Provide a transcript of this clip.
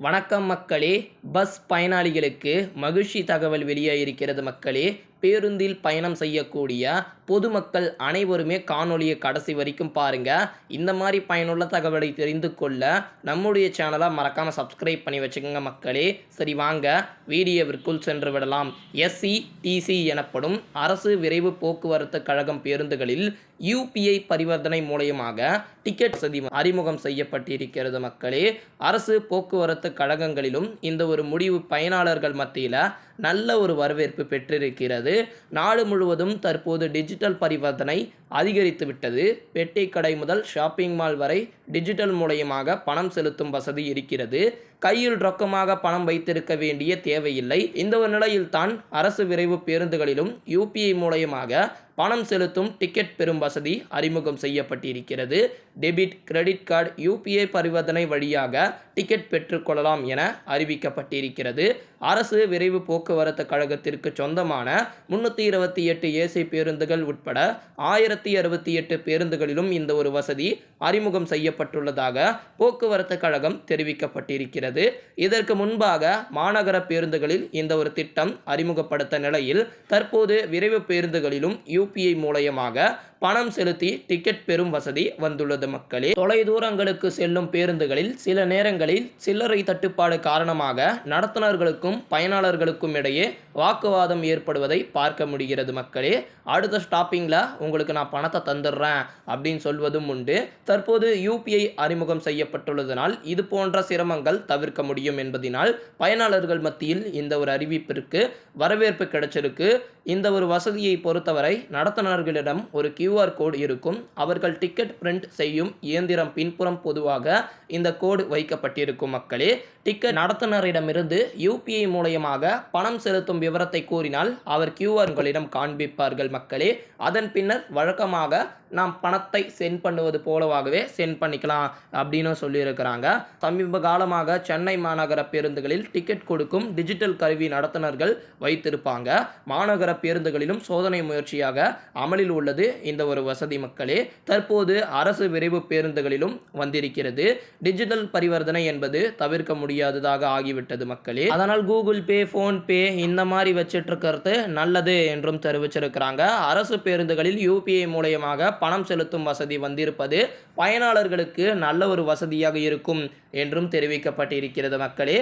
வணக்கம் மக்களே பஸ் பயனாளிகளுக்கு மகிழ்ச்சி தகவல் வெளியாகிருக்கிறது மக்களே. பேருந்தில் பயணம் செய்யக்கூடிய பொதுமக்கள் அனைவருமே காணொளியை கடைசி வரைக்கும் பாருங்கள் இந்த மாதிரி பயனுள்ள தகவலை தெரிந்து கொள்ள நம்முடைய சேனலை மறக்காமல் சப்ஸ்கிரைப் பண்ணி வச்சுக்கோங்க மக்களே. சரி வாங்க. வீடியோவிற்குள் சென்று விடலாம். எஸ்சி டிசி எனப்படும் அரசு விரைவு போக்குவரத்து கழகம் பேருந்துகளில் யூபிஐ பரிவர்த்தனை மூலயமாக டிக்கெட் சதி அறிமுகம் செய்யப்பட்டிருக்கிறது மக்களே. அரசு போக்குவரத்து கழகங்களிலும் இந்த ஒரு முடிவு பயனாளர்கள் மத்தியில் நல்ல ஒரு வரவேற்பு பெற்றிருக்கிறது. நாடு முழுவதும் தற்போது டிஜிட்டல் பரிவர்த்தனை அதிகரித்துவிட்டது பெட்டி கடை முதல் ஷாப்பிங் மால் வரை டிஜிட்டல் மூலயமாக பணம் செலுத்தும் வசதி இருக்கிறது. கையில் ரொக்கமாக பணம் வைத்திருக்க வேண்டிய தேவையில்லை. இந்த ஒரு நிலையில்தான் அரசு விரைவு பேருந்துகளிலும் யூபிஐ மூலயமாக பணம் செலுத்தும் டிக்கெட் பெறும் வசதி அறிமுகம் செய்யப்பட்டிருக்கிறது. டெபிட் கிரெடிட் கார்டு யூபிஐ பரிவர்த்தனை வழியாக டிக்கெட் பெற்றுக்கொள்ளலாம் என அறிவிக்கப்பட்டிருக்கிறது. அரசு விரைவு போக்குவரத்து கழகத்திற்கு சொந்தமான முன்னூற்றி இருபத்தி எட்டு ஏசி பேருந்துகள் உட்பட ஆயிரத்தி அறுபத்தி எட்டு பேருந்துகளிலும் இந்த ஒரு வசதி அறிமுகம் செய்யப்பட்டுள்ளதாக போக்குவரத்து கழகம் தெரிவிக்கப்பட்டிருக்கிறது. இதற்கு முன்பாக மாநகர பேருந்துகளில் இந்த ஒரு திட்டம் அறிமுகப்படுத்த நிலையில் தற்போது விரைவு பேருந்துகளிலும் யூபிஐ மூலயமாக பணம் செலுத்தி டிக்கெட் பெறும் வசதி வந்துள்ளது மக்களே. தொலைதூரங்களுக்கு செல்லும் பேருந்துகளில் சில நேரங்களில் சில்லறை தட்டுப்பாடு காரணமாக நடத்துனர்களுக்கும் பயனாளர்களுக்கும் இடையே வாக்குவாதம் ஏற்படுவதை பார்க்க முடிகிறது மக்களே. அடுத்த ஸ்டாப்பிங்கில் உங்களுக்கு நான் பணத்தை தந்துடுறேன் அப்படின்னு சொல்வதும் உண்டு. தற்போது யூபிஐ அறிமுகம் செய்யப்பட்டுள்ளதனால் இது போன்ற சிரமங்கள் தவிர்க்க முடியும் என்பதனால் பயனாளர்கள் மத்தியில் இந்த ஒரு அறிவிப்பிற்கு வரவேற்பு கிடைச்சிருக்கு. இந்த ஒரு வசதியை பொறுத்தவரை நடத்துனர்களிடம் ஒரு கியூஆர் கோடு இருக்கும். அவர்கள் டிக்கெட் பிரிண்ட் செய்யும் இயந்திரம் பின்புறம் பொதுவாக இந்த கோடு வைக்கப்பட்டிருக்கும் மக்களே. டிக்கெட் நடத்துனரிடமிருந்து யூபிஐ மூலயமாக பணம் செலுத்தும் விவரத்தை கூறினால் அவர் கியூஆர் உங்களிடம் காண்பிப்பார்கள் மக்களே. அதன் பின்னர் வழக்கமாக நாம் பணத்தை சென்ட் பண்ணுவது போலவாகவே சென்ட் பண்ணிக்கலாம் அப்படின்னு சொல்லியிருக்கிறாங்க. சமீப காலமாக சென்னை மாநகர பேருந்துகளில் டிக்கெட் கொடுக்கும் டிஜிட்டல் கருவி நடத்துனர்கள் வைத்திருப்பாங்க. மாநகர பேருந்துகளிலும் சோதனை முயற்சியாக அமலில் உள்ளது இந்த ஒரு வசதி மக்களே. தற்போது அரசு விரைவு பேருந்துகளிலும் வந்திருக்கிறது. டிஜிட்டல் பரிவர்த்தனை என்பது தவிர்க்க முடியாததாக ஆகிவிட்டது மக்களே. அதனால் கூகுள் பே ஃபோன்பே இந்த மாதிரி வச்சிட்டு இருக்கிறது நல்லது என்றும் தெரிவிச்சிருக்கிறாங்க. அரசு பேருந்துகளில் யூபிஐ மூலயமாக பணம் செலுத்தும் வசதி வந்திருப்பது பயனாளர்களுக்கு நல்ல ஒரு வசதியாக இருக்கும் என்றும் தெரிவிக்கப்பட்டிருக்கிறது மக்களே.